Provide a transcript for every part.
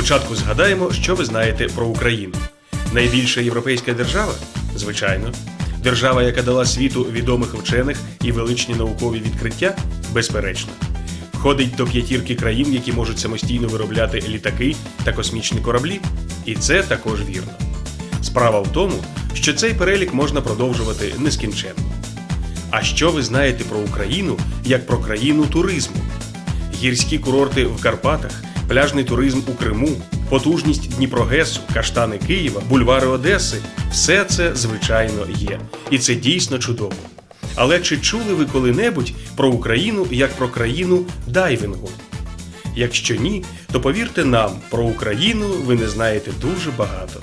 Спочатку згадаємо, що ви знаєте про Україну. Найбільша європейська держава? Звичайно. Держава, яка дала світу відомих вчених і величні наукові відкриття? Безперечно. Входить до п'ятірки країн, які можуть самостійно виробляти літаки та космічні кораблі. І це також вірно. Справа в тому, що цей перелік можна продовжувати нескінченно. А що ви знаєте про Україну як про країну туризму? Гірські курорти в Карпатах, пляжний туризм у Криму, потужність Дніпрогесу, каштани Києва, бульвари Одеси все це звичайно є. І це дійсно чудово. Але чи чули ви коли-небудь про Україну як про країну дайвінгу? Якщо ні, то повірте нам, про Україну ви не знаєте дуже багато.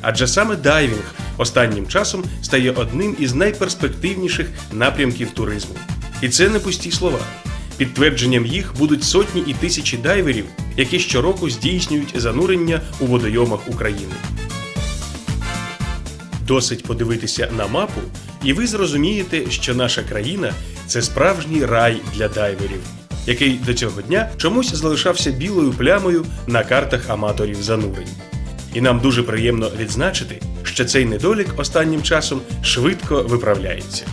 Адже саме дайвінг останнім часом стає одним із найперспективніших напрямків туризму. І це не пусті слова. Підтвердженням їх будуть сотні і тисячі дайверів, які щороку здійснюють занурення у водойомах України. Досить подивитися на мапу, і ви зрозумієте, що наша країна це справжній рай для дайверів, який до цього дня чомусь залишався білою плямою на картах аматорів занурень. І нам дуже приємно відзначити, що цей недолік останнім часом швидко виправляється.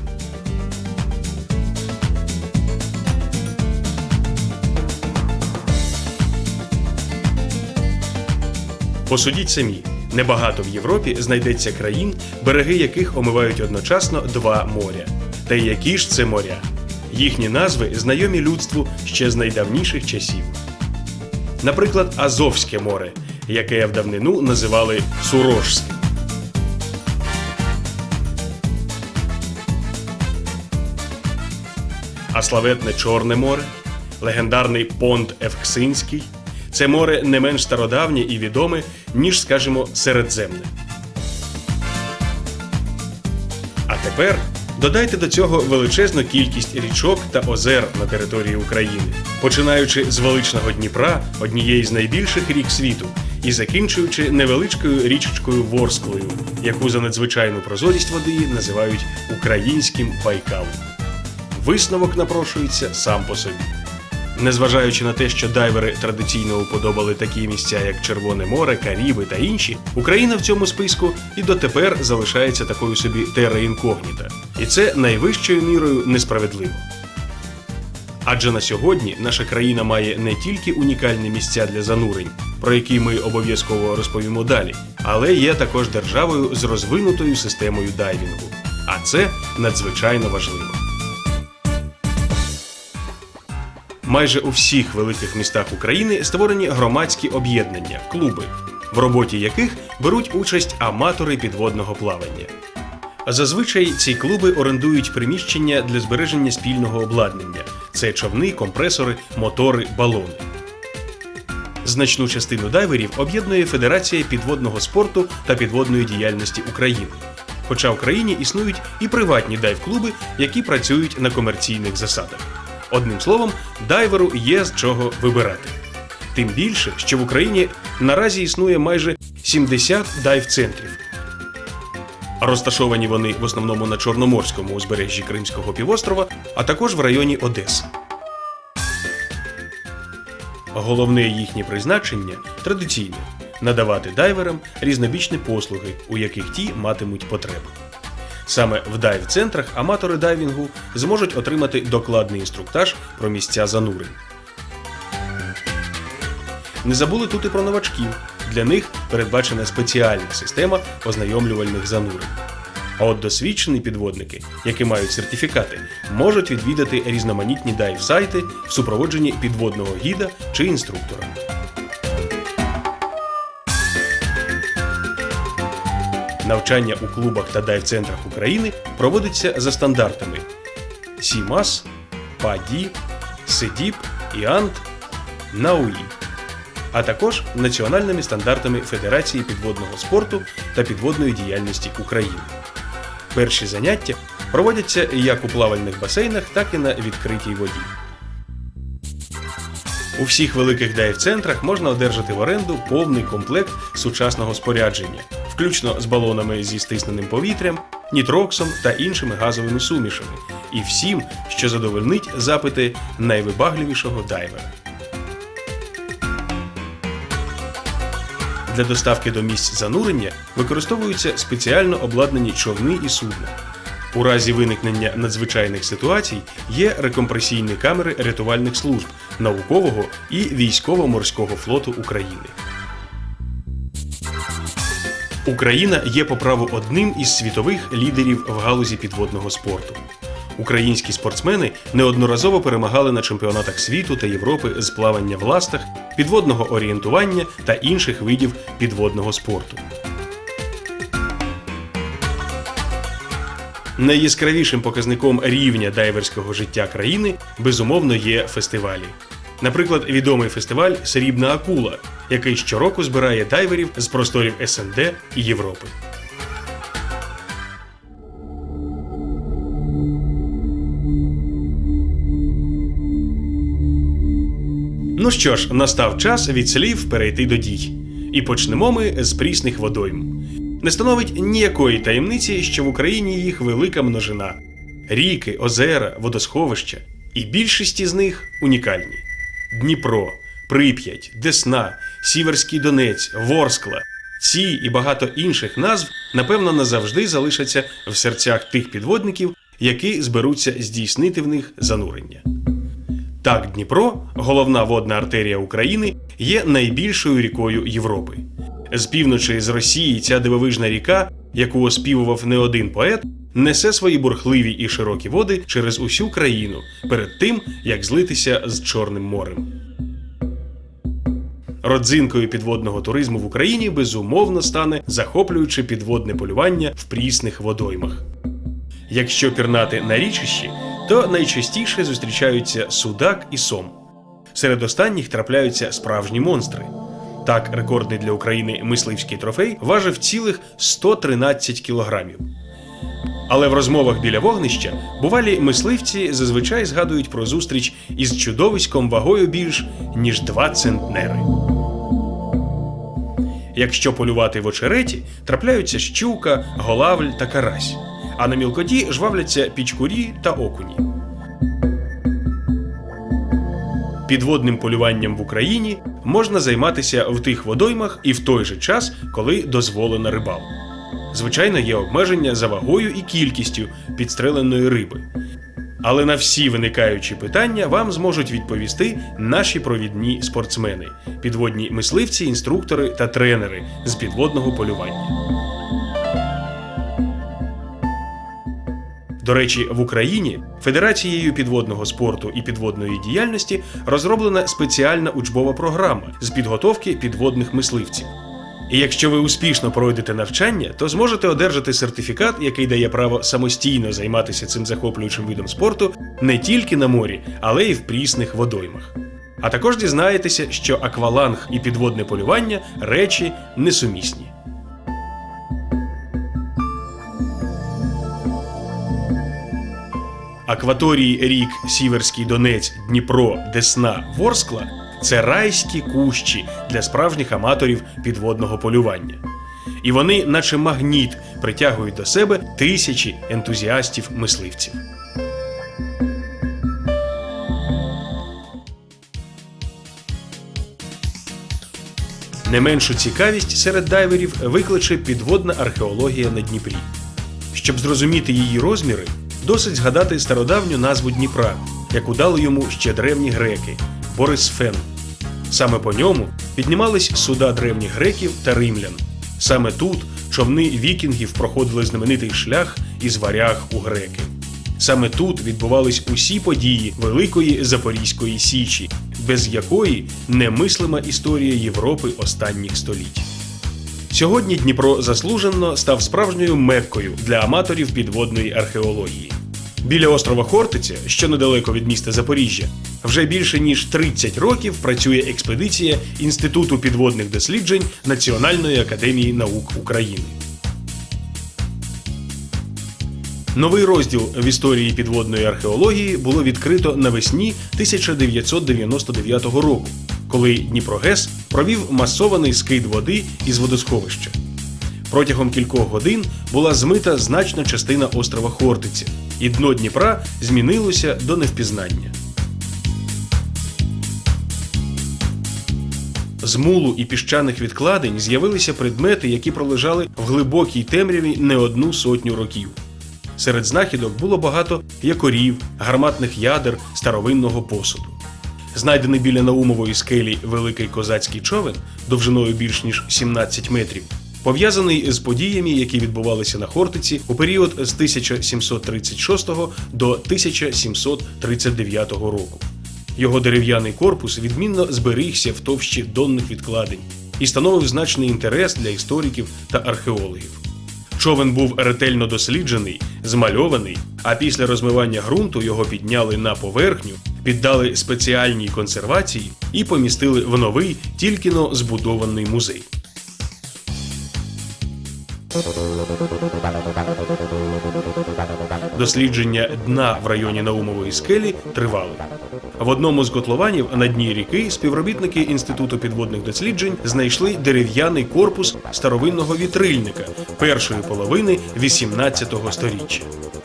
Посудіть самі, небагато в Європі знайдеться країн, береги яких омивають одночасно два моря. Та які ж це моря? Їхні назви знайомі людству ще з найдавніших часів. Наприклад, Азовське море, яке в давнину називали Сурожським. А славетне Чорне море, легендарний Понт Евксинський це море не менш стародавнє і відоме, ніж, скажімо, Середземне. А тепер додайте до цього величезну кількість річок та озер на території України, починаючи з величного Дніпра, однієї з найбільших рік світу, і закінчуючи невеличкою річечкою Ворсклою, яку за надзвичайну прозорість води називають українським Байкалом. Висновок напрошується сам по собі. Незважаючи на те, що дайвери традиційно уподобали такі місця, як Червоне море, Каріби та інші, Україна в цьому списку і дотепер залишається такою собі терра інкогніта. І це найвищою мірою несправедливо. Адже на сьогодні наша країна має не тільки унікальні місця для занурень, про які ми обов'язково розповімо далі, але є також державою з розвинутою системою дайвінгу. А це надзвичайно важливо. Майже у всіх великих містах України створені громадські об'єднання, клуби, в роботі яких беруть участь аматори підводного плавання. Зазвичай ці клуби орендують приміщення для збереження спільного обладнання: це човни, компресори, мотори, балони. Значну частину дайверів об'єднує Федерація підводного спорту та підводної діяльності України. Хоча в країні існують і приватні дайв-клуби, які працюють на комерційних засадах. Одним словом, дайверу є з чого вибирати. Тим більше, що в Україні наразі існує майже 70 дайв-центрів. Розташовані вони в основному на Чорноморському узбережжі Кримського півострова, а також в районі Одеси. Головне їхнє призначення традиційне надавати дайверам різнобічні послуги, у яких ті матимуть потребу. Саме в дайв-центрах аматори дайвінгу зможуть отримати докладний інструктаж про місця занурень. Не забули тут і про новачків. Для них передбачена спеціальна система ознайомлювальних занурень. А от досвідчені підводники, які мають сертифікати, можуть відвідати різноманітні дайв-сайти в супроводженні підводного гіда чи інструктора. Навчання у клубах та дайв-центрах України проводиться за стандартами СІМАС, ПАДІ, СИДІП, ІАНТ, НАУІ, а також національними стандартами Федерації підводного спорту та підводної діяльності України. Перші заняття проводяться як у плавальних басейнах, так і на відкритій воді. У всіх великих дайв-центрах можна одержати в оренду повний комплект сучасного спорядження, включно з балонами зі стисненим повітрям, нітроксом та іншими газовими сумішами, і всім, що задовольнить запити найвибагливішого дайвера. Для доставки до місць занурення використовуються спеціально обладнані човни і судна. У разі виникнення надзвичайних ситуацій є рекомпресійні камери рятувальних служб наукового і військово-морського флоту України. Україна є по праву одним із світових лідерів в галузі підводного спорту. Українські спортсмени неодноразово перемагали на чемпіонатах світу та Європи з плавання в ластах, підводного орієнтування та інших видів підводного спорту. Найяскравішим показником рівня дайверського життя країни безумовно є фестивалі. Наприклад, відомий фестиваль Срібна акула, який щороку збирає дайверів з просторів СНД і Європи. Ну що ж, настав час від слів перейти до дій. І почнемо ми з прісних водойм. Не становить ніякої таємниці, що в Україні їх велика множина: ріки, озера, водосховища, і більшість із них унікальні: Дніпро, Прип'ять, Десна, Сіверський Донець, Ворскла. Ці і багато інших назв, напевно, назавжди залишаться в серцях тих підводників, які зберуться здійснити в них занурення. Так, Дніпро, головна водна артерія України, є найбільшою рікою Європи. З півночі з Росії ця дивовижна ріка, яку оспівував не один поет, несе свої бурхливі і широкі води через усю країну перед тим, як злитися з Чорним морем. Родзинкою підводного туризму в Україні безумовно стане захоплююче підводне полювання в прісних водоймах. Якщо пірнати на річищі, то найчастіше зустрічаються судак і сом. Серед останніх трапляються справжні монстри. Так, рекордний для України мисливський трофей важив цілих 113 кілограмів. Але в розмовах біля вогнища бувалі мисливці зазвичай згадують про зустріч із чудовиськом вагою більш ніж 2 центнери. Якщо полювати в очереті, трапляються щука, голавль та карась, а на мілкоті жвавляться пічкурі та окуні. Підводним полюванням в Україні можна займатися в тих водоймах і в той же час, коли дозволена рибалка. Звичайно, є обмеження за вагою і кількістю підстреленої риби. Але на всі виникаючі питання вам зможуть відповісти наші провідні спортсмени, підводні мисливці, інструктори та тренери з підводного полювання. До речі, в Україні Федерацією підводного спорту і підводної діяльності розроблена спеціальна учбова програма з підготовки підводних мисливців. І якщо ви успішно пройдете навчання, то зможете одержати сертифікат, який дає право самостійно займатися цим захоплюючим видом спорту не тільки на морі, але й в прісних водоймах. А також дізнаєтеся, що акваланг і підводне полювання речі несумісні. Акваторії рік Сіверський Донець, Дніпро, Десна, Ворскла це райські кущі для справжніх аматорів підводного полювання. І вони, наче магніт, притягують до себе тисячі ентузіастів-мисливців. Не меншу цікавість серед дайверів викличе підводна археологія на Дніпрі. Щоб зрозуміти її розміри, досить згадати стародавню назву Дніпра, яку дали йому ще древні греки Борисфен. Саме по ньому піднімались суда древніх греків та римлян. Саме тут човни вікінгів проходили знаменитий шлях із варяг у греки. Саме тут відбувались усі події Великої Запорізької Січі, без якої немислима історія Європи останніх століть. Сьогодні Дніпро заслужено став справжньою меккою для аматорів підводної археології. Біля острова Хортиця, що недалеко від міста Запоріжжя, вже більше ніж 30 років працює експедиція Інституту підводних досліджень Національної академії наук України. Новий розділ в історії підводної археології було відкрито навесні 1999 року, коли Дніпрогес провів масований скид води із водосховища. Протягом кількох годин була змита значна частина острова Хортиця, і дно Дніпра змінилося до невпізнання. З мулу і піщаних відкладень з'явилися предмети, які пролежали в глибокій темряві не одну сотню років. Серед знахідок було багато якорів, гарматних ядер, старовинного посуду. Знайдений біля Наумової скелі великий козацький човен довжиною більш ніж 17 метрів, пов'язаний з подіями, які відбувалися на Хортиці у період з 1736 до 1739 року. Його дерев'яний корпус відмінно зберігся в товщі донних відкладень і становив значний інтерес для істориків та археологів. Човен був ретельно досліджений, змальований, а після розмивання ґрунту його підняли на поверхню, піддали спеціальній консервації і помістили в новий, тільки но збудований музей. Дослідження дна в районі Наумової скелі тривали. В одному з котлованів на дні ріки співробітники Інституту підводних досліджень знайшли дерев'яний корпус старовинного вітрильника першої половини 18-го сторіччя.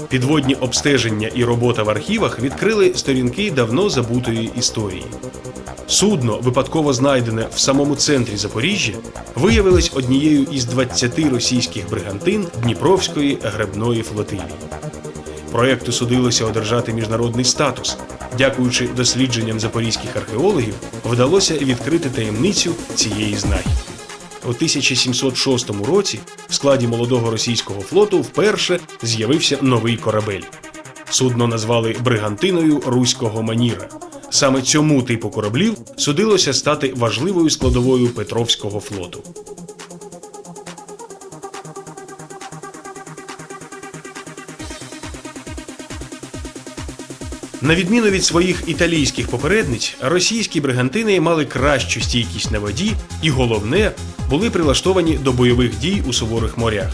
Підводні обстеження і робота в архівах відкрили сторінки давно забутої історії. Судно, випадково знайдене в самому центрі Запоріжжя, виявилось однією із 20 російських бригантин Дніпровської гребної флотилії. Проекту судилося одержати міжнародний статус. Дякуючи дослідженням запорізьких археологів, вдалося відкрити таємницю цієї знахідки. У 1706 році в складі молодого російського флоту вперше з'явився новий корабель. Судно назвали бригантиною руського маніра. Саме цьому типу кораблів судилося стати важливою складовою Петровського флоту. На відміну від своїх італійських попередниць, російські бригантини мали кращу стійкість на воді і, головне, були прилаштовані до бойових дій у суворих морях.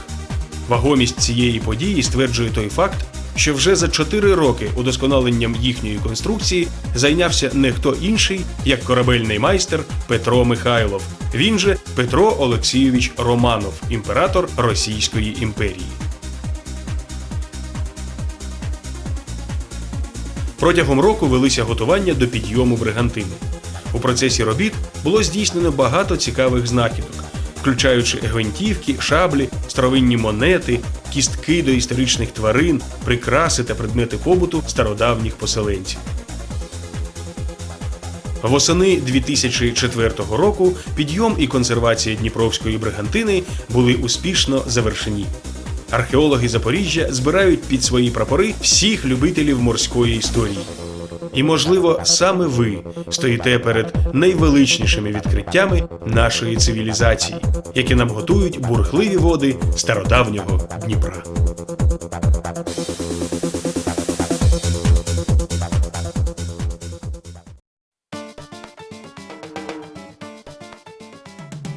Вагомість цієї події стверджує той факт, що вже за 4 роки удосконаленням їхньої конструкції зайнявся не хто інший, як корабельний майстер Петро Михайлов. Він же Петро Олексійович Романов, імператор Російської імперії. Протягом року велися готування до підйому бригантини. У процесі робіт було здійснено багато цікавих знахідок, включаючи гвинтівки, шаблі, старовинні монети, кістки до історичних тварин, прикраси та предмети побуту стародавніх поселенців. Восени 2004 року підйом і консервація Дніпровської бригантини були успішно завершені. Археологи Запоріжжя збирають під свої прапори всіх любителів морської історії. І, можливо, саме ви стоїте перед найвеличнішими відкриттями нашої цивілізації, які нам готують бурхливі води стародавнього Дніпра.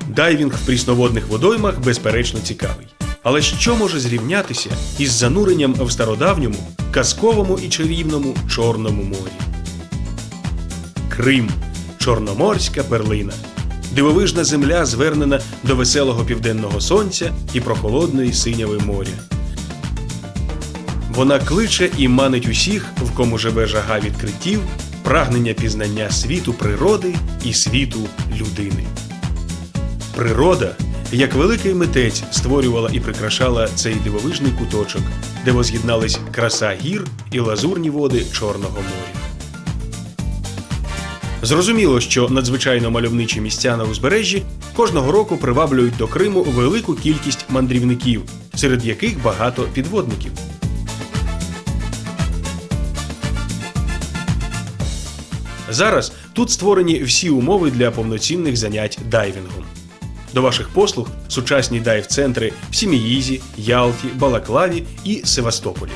Дайвінг в прісноводних водоймах безперечно цікавий. Але що може зрівнятися із зануренням в стародавньому, казковому і чарівному Чорному морі? Крим чорноморська перлина. Дивовижна земля звернена до веселого південного сонця і прохолодної синяви моря. Вона кличе і манить усіх, в кому живе жага відкриттів, прагнення пізнання світу природи і світу людини. Природа, як великий митець, створювала і прикрашала цей дивовижний куточок, де воз'єднались краса гір і лазурні води Чорного моря. Зрозуміло, що надзвичайно мальовничі місця на узбережжі кожного року приваблюють до Криму велику кількість мандрівників, серед яких багато підводників. Зараз тут створені всі умови для повноцінних занять дайвінгом. До ваших послуг сучасні дайв-центри в Сіміїзі, Ялті, Балаклаві і Севастополі.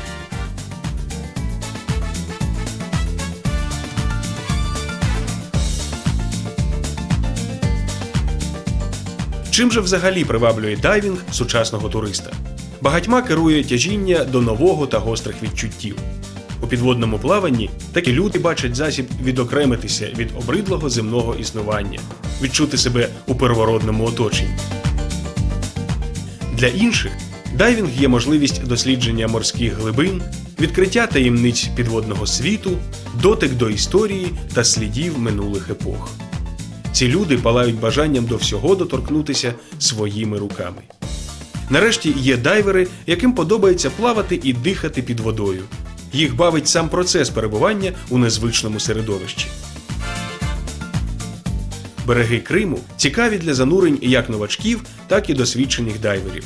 Чим же взагалі приваблює дайвінг сучасного туриста? Багатьма керує тяжіння до нового та гострих відчуттів. У підводному плаванні такі люди бачать засіб відокремитися від обридлого земного існування, відчути себе у первородному оточенні. Для інших дайвінг є можливість дослідження морських глибин, відкриття таємниць підводного світу, дотик до історії та слідів минулих епох. Ці люди палають бажанням до всього доторкнутися своїми руками. Нарешті є дайвери, яким подобається плавати і дихати під водою. Їх бавить сам процес перебування у незвичному середовищі. Береги Криму цікаві для занурень як новачків, так і досвідчених дайверів.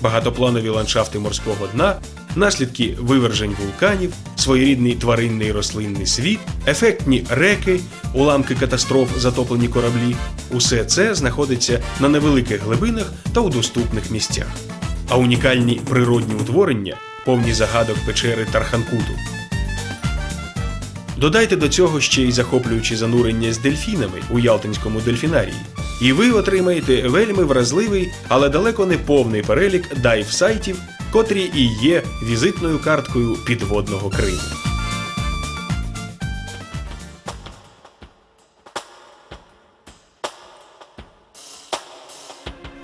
Багатопланові ландшафти морського дна, наслідки вивержень вулканів, своєрідний тваринний і рослинний світ, ефектні реки, уламки катастроф, затоплені кораблі усе це знаходиться на невеликих глибинах та у доступних місцях. А унікальні природні утворення повні загадок печери Тарханкуту. Додайте до цього ще й захоплюючі занурення з дельфінами у Ялтинському дельфінарії. І ви отримаєте вельми вразливий, але далеко не повний перелік дайв-сайтів, котрі і є візитною карткою підводного Криму.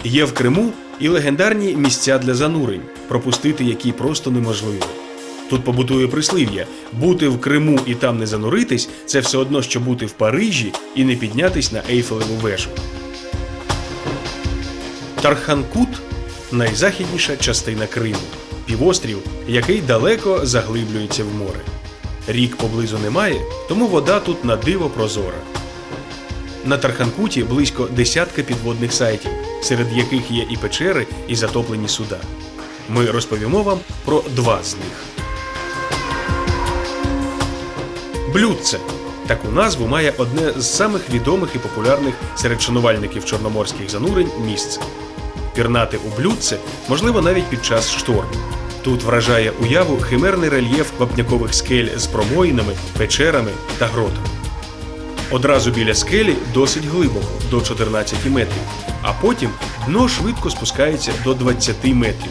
Є в Криму і легендарні місця для занурень, пропустити які просто неможливо. Тут побутує прислів'я: бути в Криму і там не зануритись це все одно, що бути в Парижі і не піднятись на Ейфелеву вежу. Тарханкут найзахідніша частина Криму, півострів, який далеко заглиблюється в море. Рік поблизу немає, тому вода тут на диво прозора. На Тарханкуті близько десятка підводних сайтів, серед яких є і печери, і затоплені суда. Ми розповімо вам про два з них. Блюдце. Таку назву має одне з самих відомих і популярних серед шанувальників чорноморських занурень місце. Пірнати у блюдце можливо навіть під час шторму. Тут вражає уяву химерний рельєф вапнякових скель з промоїнами, печерами та гротами. Одразу біля скелі досить глибоко до 14 метрів, а потім дно швидко спускається до 20 метрів.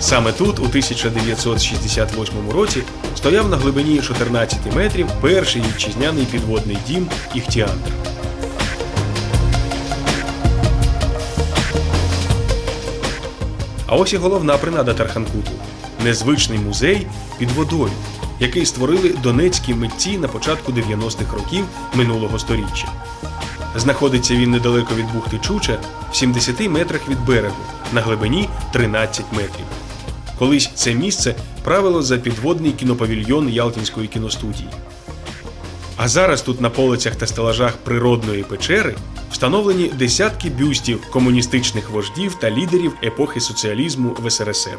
Саме тут, у 1968 році, стояв на глибині 14 метрів перший вітчизняний підводний дім Іхтіандр. А ось і головна принада Тарханкуту незвичний музей під водою, який створили донецькі митці на початку 90-х років минулого століття. Знаходиться він недалеко від бухти Чуча, в 70 метрах від берегу, на глибині 13 метрів. Колись це місце правило за підводний кінопавільйон Ялтинської кіностудії. А зараз тут на полицях та стелажах природної печери встановлені десятки бюстів комуністичних вождів та лідерів епохи соціалізму в СРСР.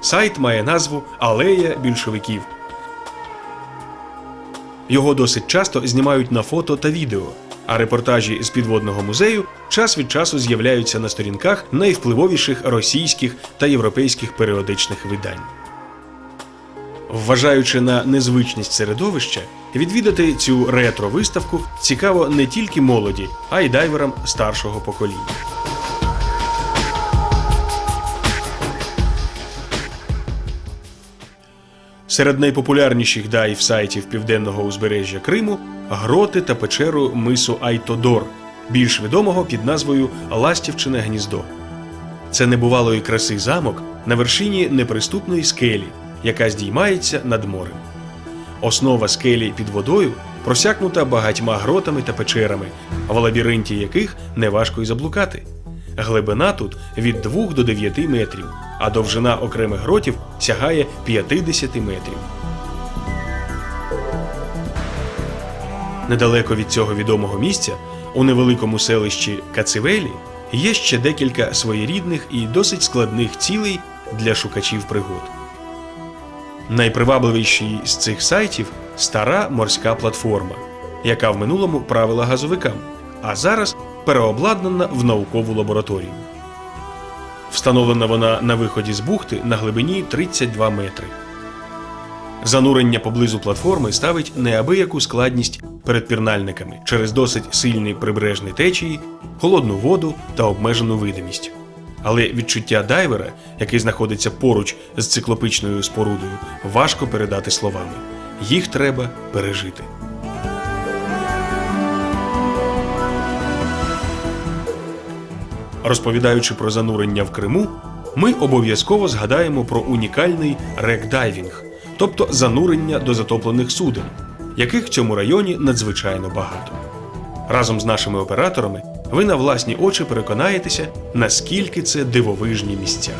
Сайт має назву Алея більшовиків. Його досить часто знімають на фото та відео, а репортажі з підводного музею час від часу з'являються на сторінках найвпливовіших російських та європейських періодичних видань. Вважаючи на незвичність середовища, відвідати цю ретро-виставку цікаво не тільки молоді, а й дайверам старшого покоління. Серед найпопулярніших дайв сайтів південного узбережжя Криму гроти та печеру мису Айтодор, більш відомого під назвою Ластівчине гніздо. Це небувалої краси замок на вершині неприступної скелі, яка здіймається над морем. Основа скелі під водою просякнута багатьма гротами та печерами, в лабіринті яких неважко й заблукати. Глибина тут від 2 до 9 метрів, а довжина окремих гротів сягає 50 метрів. Недалеко від цього відомого місця, у невеликому селищі Кацивелі, є ще декілька своєрідних і досить складних цілей для шукачів пригод. Найпривабливіший з цих сайтів стара морська платформа, яка в минулому правила газовикам, а зараз переобладнана в наукову лабораторію. Встановлена вона на виході з бухти на глибині 32 метри. Занурення поблизу платформи ставить неабияку складність перед пірнальниками через досить сильні прибережні течії, холодну воду та обмежену видимість. Але відчуття дайвера, який знаходиться поруч з циклопичною спорудою, важко передати словами. Їх треба пережити. Розповідаючи про занурення в Криму, ми обов'язково згадаємо про унікальний рекдайвінг, тобто занурення до затоплених суден, яких в цьому районі надзвичайно багато. Разом з нашими операторами ви на власні очі переконаєтеся, наскільки це дивовижні місця.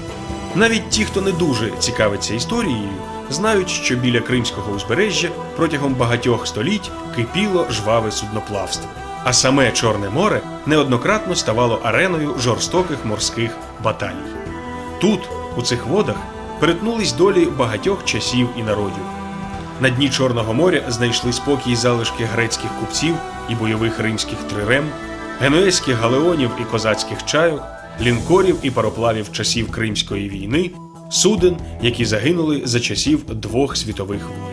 Навіть ті, хто не дуже цікавиться історією, знають, що біля Кримського узбережжя протягом багатьох століть кипіло жваве судноплавство. А саме Чорне море неоднократно ставало ареною жорстоких морських баталій. Тут, у цих водах, перетнулись долі багатьох часів і народів. На дні Чорного моря знайшли спокій залишки грецьких купців і бойових римських трирем, генуезьких галеонів і козацьких чайок, лінкорів і пароплавів часів Кримської війни, суден, які загинули за часів двох світових воєн.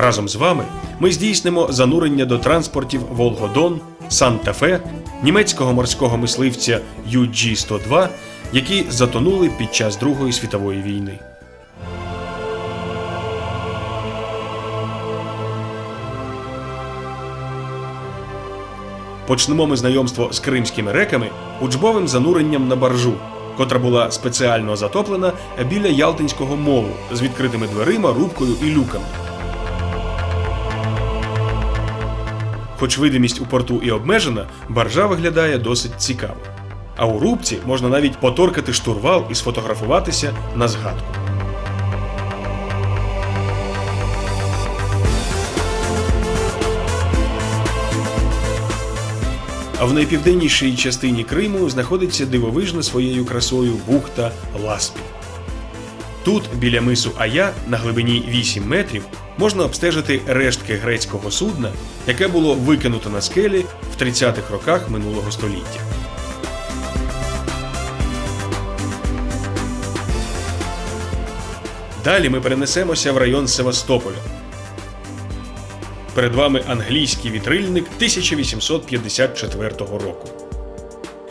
Разом з вами ми здійснимо занурення до транспортів Волгодон, Санта-Фе, німецького морського мисливця UG-102, які затонули під час Другої світової війни. Почнемо ми знайомство з кримськими реками учбовим зануренням на баржу, котра була спеціально затоплена біля Ялтинського молу з відкритими дверима, рубкою і люками. Хоч видимість у порту і обмежена, баржа виглядає досить цікаво. А у рубці можна навіть поторкати штурвал і сфотографуватися на згадку. А в найпівденнішій частині Криму знаходиться дивовижна своєю красою бухта Ласпі. Тут, біля мису Ая, на глибині 8 метрів, можна обстежити рештки грецького судна, яке було викинуто на скелі в 30-х роках минулого століття. Далі ми перенесемося в район Севастополя. Перед вами англійський вітрильник 1854 року.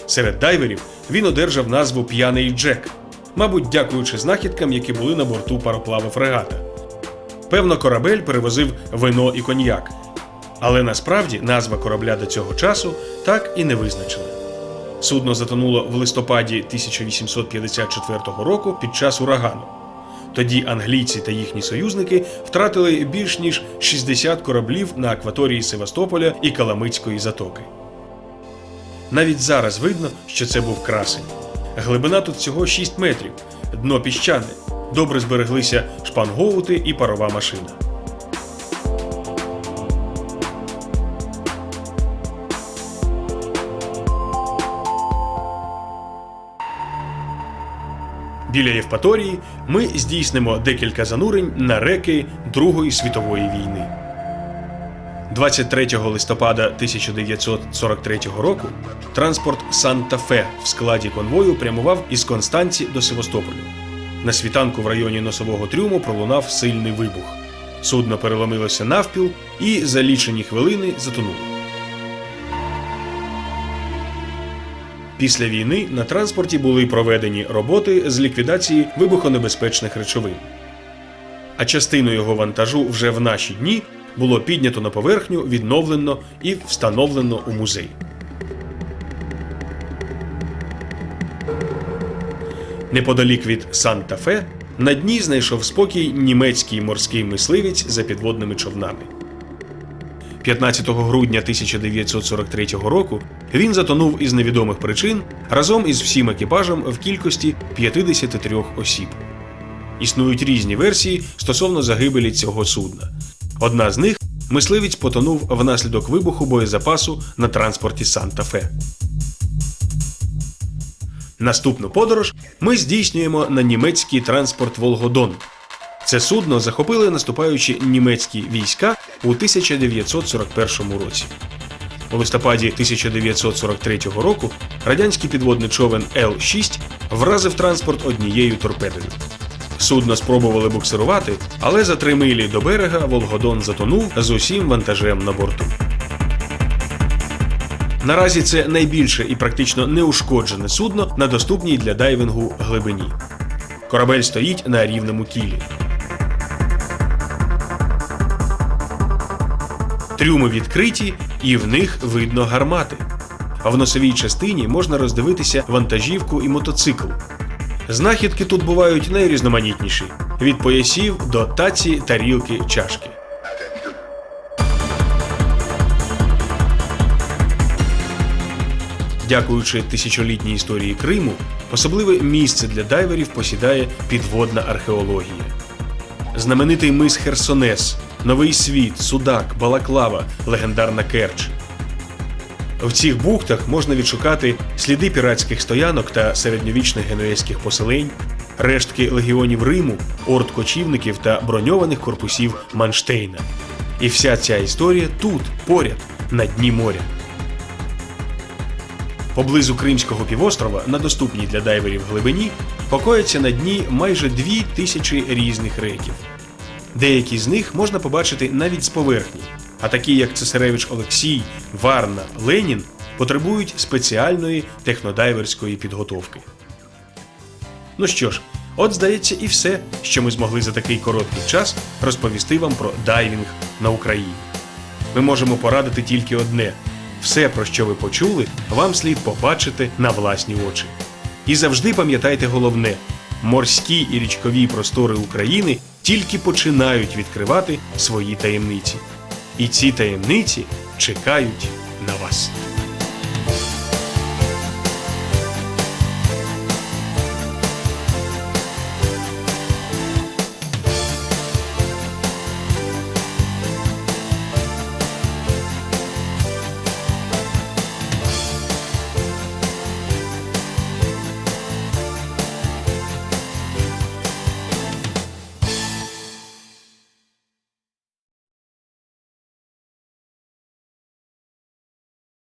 Серед дайверів він одержав назву П'яний Джек, мабуть, дякуючи знахідкам, які були на борту пароплава фрегата. Певно, корабель перевозив вино і коньяк, але насправді назва корабля до цього часу так і не визначили. Судно затонуло в листопаді 1854 року під час урагану. Тоді англійці та їхні союзники втратили більш ніж 60 кораблів на акваторії Севастополя і Каламицької затоки. Навіть зараз видно, що це був красень. Глибина тут всього 6 метрів, дно піщане, добре збереглися шпангоути і парова машина. Біля Євпаторії ми здійснимо декілька занурень на реки Другої світової війни. 23 листопада 1943 року транспорт Санта-Фе в складі конвою прямував із Констанці до Севастополю. На світанку в районі носового трюму пролунав сильний вибух. Судно переломилося навпіл і за лічені хвилини затонуло. Після війни на транспорті були проведені роботи з ліквідації вибухонебезпечних речовин. А частину його вантажу вже в наші дні було піднято на поверхню, відновлено і встановлено у музей. Неподалік від Санта-Фе на дні знайшов спокій німецький морський мисливець за підводними човнами. 15 грудня 1943 року він затонув із невідомих причин разом із всім екіпажем в кількості 53 осіб. Існують різні версії стосовно загибелі цього судна. Одна з них мисливець потонув внаслідок вибуху боєзапасу на транспорті Санта-Фе. Наступну подорож ми здійснюємо на німецький транспорт Волгодон. Це судно захопили наступаючі німецькі війська у 1941 році. У листопаді 1943 року радянський підводний човен Л-6 вразив транспорт однією торпедою. Судно спробували буксирувати, але за три милі до берега Волгодон затонув з усім вантажем на борту. Наразі це найбільше і практично неушкоджене судно на доступній для дайвингу глибині. Корабель стоїть на рівному кілі. Трюми відкриті, і в них видно гармати. А в носовій частині можна роздивитися вантажівку і мотоцикл. Знахідки тут бувають найрізноманітніші: від поясів до таці, тарілки, чашки. Дякуючи тисячолітній історії Криму, особливе місце для дайверів посідає підводна археологія. Знаменитий мис Херсонес, Новий Світ, Судак, Балаклава, легендарна Керч. В цих бухтах можна відшукати сліди піратських стоянок та середньовічних генуезьких поселень, рештки легіонів Риму, орд кочівників та броньованих корпусів Манштейна. І вся ця історія тут, поряд, на дні моря. Поблизу Кримського півострова, на доступній для дайверів глибині, покояться на дні майже дві тисячі різних реків. Деякі з них можна побачити навіть з поверхні, а такі як Цесаревич Олексій, Варна, Ленін потребують спеціальної технодайверської підготовки. Ну що ж, от здається, і все, що ми змогли за такий короткий час розповісти вам про дайвінг на Україні. Ми можемо порадити тільки одне: все, про що ви почули, вам слід побачити на власні очі. І завжди пам'ятайте головне: морські і річкові простори України тільки починають відкривати свої таємниці. І ці таємниці чекають на вас.